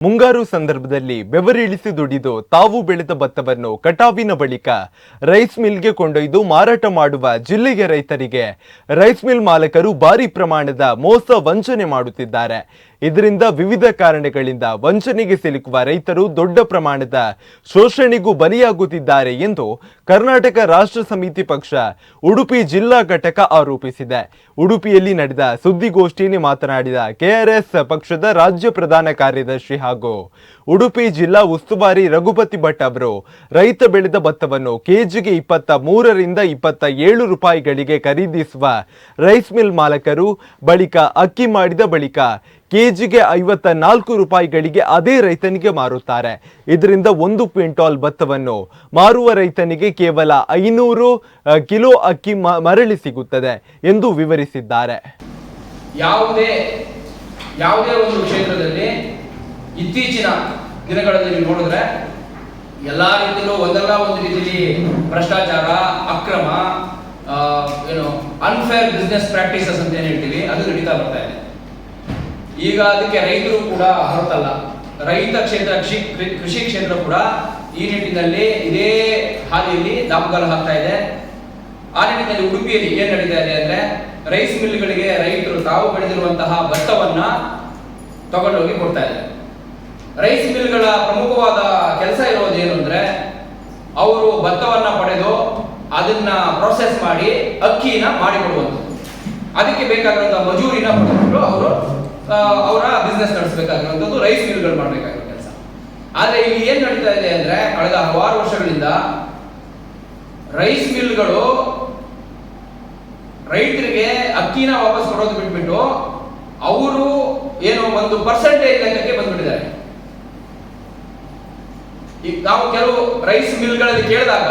ಮುಂಗಾರು ಸಂದರ್ಭದಲ್ಲಿ ಬೆವರಿಳಿಸಿ ದುಡಿದು ತಾವು ಬೆಳೆದ ಭತ್ತವನ್ನು ಕಟಾವಿನ ಬಳಿಕ ರೈಸ್ ಮಿಲ್ಗೆ ಕೊಂಡೊಯ್ದು ಮಾರಾಟ ಮಾಡುವ ಜಿಲ್ಲೆಯ ರೈತರಿಗೆ ರೈಸ್ ಮಿಲ್ ಮಾಲಕರು ಭಾರಿ ಪ್ರಮಾಣದ ಮೋಸ ವಂಚನೆ ಮಾಡುತ್ತಿದ್ದಾರೆ. ಇದರಿಂದ ವಿವಿಧ ಕಾರಣಗಳಿಂದ ವಂಚನೆಗೆ ಸಿಲುಕುವ ರೈತರು ದೊಡ್ಡ ಪ್ರಮಾಣದ ಶೋಷಣೆಗೂ ಬಲಿಯಾಗುತ್ತಿದ್ದಾರೆ ಎಂದು ಕರ್ನಾಟಕ ರಾಷ್ಟ್ರ ಸಮಿತಿ ಪಕ್ಷ ಉಡುಪಿ ಜಿಲ್ಲಾ ಘಟಕ ಆರೋಪಿಸಿದೆ. ಉಡುಪಿಯಲ್ಲಿ ನಡೆದ ಸುದ್ದಿಗೋಷ್ಠಿಯಲ್ಲಿ ಮಾತನಾಡಿದ ಕೆಆರ್ಎಸ್ ಪಕ್ಷದ ರಾಜ್ಯ ಪ್ರಧಾನ ಕಾರ್ಯದರ್ಶಿ ಹಾಗೂ ಉಡುಪಿ ಜಿಲ್ಲಾ ಉಸ್ತುವಾರಿ ರಘುಪತಿ ಭಟ್ ಅವರು ರೈತ ಬೆಳೆದ ಭತ್ತವನ್ನು ಕೆಜಿಗೆ ಇಪ್ಪತ್ತ ಮೂರರಿಂದ ಇಪ್ಪತ್ತ ಏಳು ರೂಪಾಯಿಗಳಿಗೆ ಖರೀದಿಸುವ ರೈಸ್ ಮಿಲ್ ಮಾಲಕರು ಬಳಿಕ ಅಕ್ಕಿ ಮಾಡಿದ ಬಳಿಕ ಕೆಜಿಗೆ ಐವತ್ತ ನಾಲ್ಕು ರೂಪಾಯಿಗಳಿಗೆ ಅದೇ ರೈತನಿಗೆ ಮಾರುತ್ತಾರೆ. ಇದರಿಂದ ಒಂದು ಕ್ವಿಂಟಾಲ್ ಭತ್ತವನ್ನು ಮಾರುವ ರೈತನಿಗೆ ಕೇವಲ ಐನೂರು ಕಿಲೋ ಅಕ್ಕಿ ಮರಳಿ ಸಿಗುತ್ತದೆ ಎಂದು ವಿವರಿಸಿದ್ದಾರೆ. ಯಾವುದೇ ಯಾವುದೇ ಒಂದು ಕ್ಷೇತ್ರದಲ್ಲಿ ಇತ್ತೀಚಿನ ದಿನಗಳಲ್ಲಿ ನೋಡಿದ್ರೆ ಎಲ್ಲ ರೀತಿಯಲ್ಲೂ ಒಂದಲ್ಲ ಒಂದು ರೀತಿಯಲ್ಲಿ ಭ್ರಷ್ಟಾಚಾರ, ಅಕ್ರಮ ಏನು ಅನ್ಫೇರ್ ಬಿಸ್ನೆಸ್ ಪ್ರಾಕ್ಟೀಸಸ್ ಅಂತ ಏನು ಹೇಳ್ತೀವಿ, ಅದು ನಡೀತಾ ಬರ್ತಾ ಇದೆ. ಈಗ ಅದಕ್ಕೆ ರೈತರು ಕೂಡ ಹೊರತಲ್ಲ ರೈತ ಕ್ಷೇತ್ರ, ಕೃಷಿ ಕೃಷಿ ಕ್ಷೇತ್ರ ಕೂಡ ಈ ನಿಟ್ಟಿನಲ್ಲಿ ಇದೇ ಹಾದಿಯಲ್ಲಿ ದಾಪುಗಾಲು ಹಾಕ್ತಾ ಇದೆ. ಆ ನಿಟ್ಟಿನಲ್ಲಿ ಉಡುಪಿಯಲ್ಲಿ ಏನ್ ನಡೀತಾ ಇದೆ ಅಂದ್ರೆ ರೈಸ್ ಮಿಲ್ಗಳಿಗೆ ರೈತರು ತಾವು ಬೆಳೆದಿರುವಂತಹ ಭತ್ತವನ್ನ ತಗೊಂಡೋಗಿ ಕೊಡ್ತಾ ಇದೆ ರೈಸ್ ಮಿಲ್ಗಳ ಪ್ರಮುಖವಾದ ಕೆಲಸ ಇರೋದು ಏನು ಅಂದ್ರೆ ಅವರು ಭತ್ತವನ್ನ ಪಡೆದು ಅದನ್ನ ಪ್ರೊಸೆಸ್ ಮಾಡಿ ಅಕ್ಕಿನ ಮಾಡಿಕೊಡುವಂಥದ್ದು ಅದಕ್ಕೆ ಬೇಕಾಗಿರುವಂತಹ ಮಜೂರಿನ ಪಡೆದುಕೊಂಡು ಅವರ ಬಿಸ್ನೆಸ್ ನಡೆಸಬೇಕಾಗಿರುವಂಥದ್ದು ರೈಸ್ ಮಿಲ್ಗಳು ಮಾಡಬೇಕಾಗಿರೋ ಕೆಲಸ. ಆದರೆ ಇಲ್ಲಿ ಏನು ನಡೀತಾ ಇದೆ ಅಂದ್ರೆ ಕಳೆದ ಹಲವಾರು ವರ್ಷಗಳಿಂದ ರೈಸ್ ಮಿಲ್ಗಳು ರೈತರಿಗೆ ಅಕ್ಕಿನ ವಾಪಸ್ ಕೊಡೋದು ಬಿಟ್ಬಿಟ್ಟು ಅವರು ಏನು ಒಂದು ಪರ್ಸೆಂಟೇಜ್ ಲೆಕ್ಕಕ್ಕೆ ಬಂದ್ಬಿಟ್ಟಿದ್ದಾರೆ. ಈಗ ನಾವು ಕೆಲವು ರೈಸ್ ಮಿಲ್ಗಳಲ್ಲಿ ಕೇಳಿದಾಗ